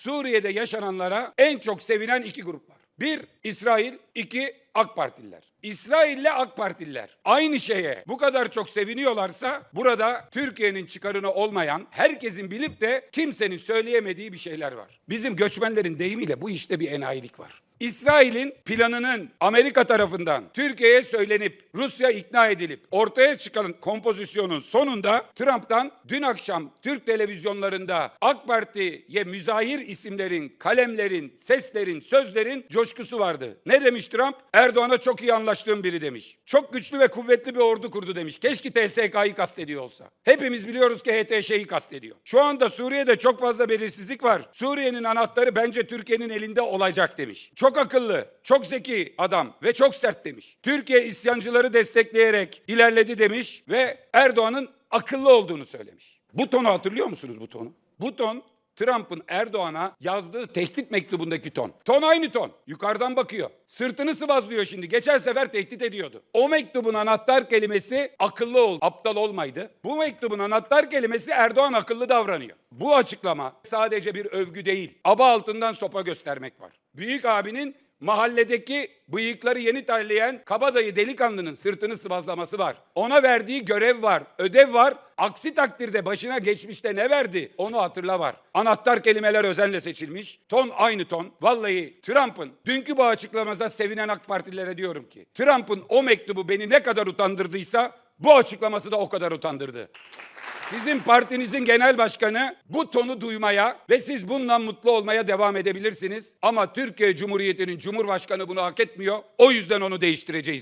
Suriye'de yaşananlara en çok sevinen iki grup var. Bir, İsrail, iki, AK Partililer. İsrail'le AK Partililer aynı şeye bu kadar çok seviniyorlarsa burada Türkiye'nin çıkarına olmayan, herkesin bilip de kimsenin söyleyemediği bir şeyler var. Bizim göçmenlerin deyimiyle bu işte bir enayilik var. İsrail'in planının Amerika tarafından Türkiye'ye söylenip Rusya ikna edilip ortaya çıkan kompozisyonun sonunda Trump'tan dün akşam Türk televizyonlarında AK Parti'ye müzahir isimlerin, kalemlerin, seslerin, sözlerin coşkusu vardı. Ne demiş Trump? Erdoğan'a çok iyi anlaştığım biri demiş. Çok güçlü ve kuvvetli bir ordu kurdu demiş. Keşke TSK'yı kastediyor olsa. Hepimiz biliyoruz ki HTŞ'yi kastediyor. Şu anda Suriye'de çok fazla belirsizlik var. Suriye'nin anahtarı bence Türkiye'nin elinde olacak demiş. Çok akıllı, çok zeki adam ve çok sert demiş. Türkiye isyancıları destekleyerek ilerledi demiş ve Erdoğan'ın akıllı olduğunu söylemiş. Bu tonu hatırlıyor musunuz bu tonu? Bu ton Trump'ın Erdoğan'a yazdığı tehdit mektubundaki ton. Ton aynı ton. Yukarıdan bakıyor. Sırtını sıvazlıyor şimdi. Geçen sefer tehdit ediyordu. O mektubun anahtar kelimesi akıllı ol, aptal olmaydı. Bu mektubun anahtar kelimesi Erdoğan akıllı davranıyor. Bu açıklama sadece bir övgü değil. Aba altından sopa göstermek var. Büyük abinin mahalledeki bıyıkları yeni terleyen kabadayı delikanlının sırtını sıvazlaması var. Ona verdiği görev var, ödev var. Aksi takdirde başına geçmişte ne verdi onu hatırla var. Anahtar kelimeler özenle seçilmiş. Ton aynı ton. Vallahi Trump'ın dünkü bu açıklamasına sevinen AK Partililere diyorum ki Trump'ın o mektubu beni ne kadar utandırdıysa bu açıklaması da o kadar utandırdı. Sizin partinizin genel başkanı bu tonu duymaya ve siz bundan mutlu olmaya devam edebilirsiniz. Ama Türkiye Cumhuriyeti'nin Cumhurbaşkanı bunu hak etmiyor. O yüzden onu değiştireceğiz.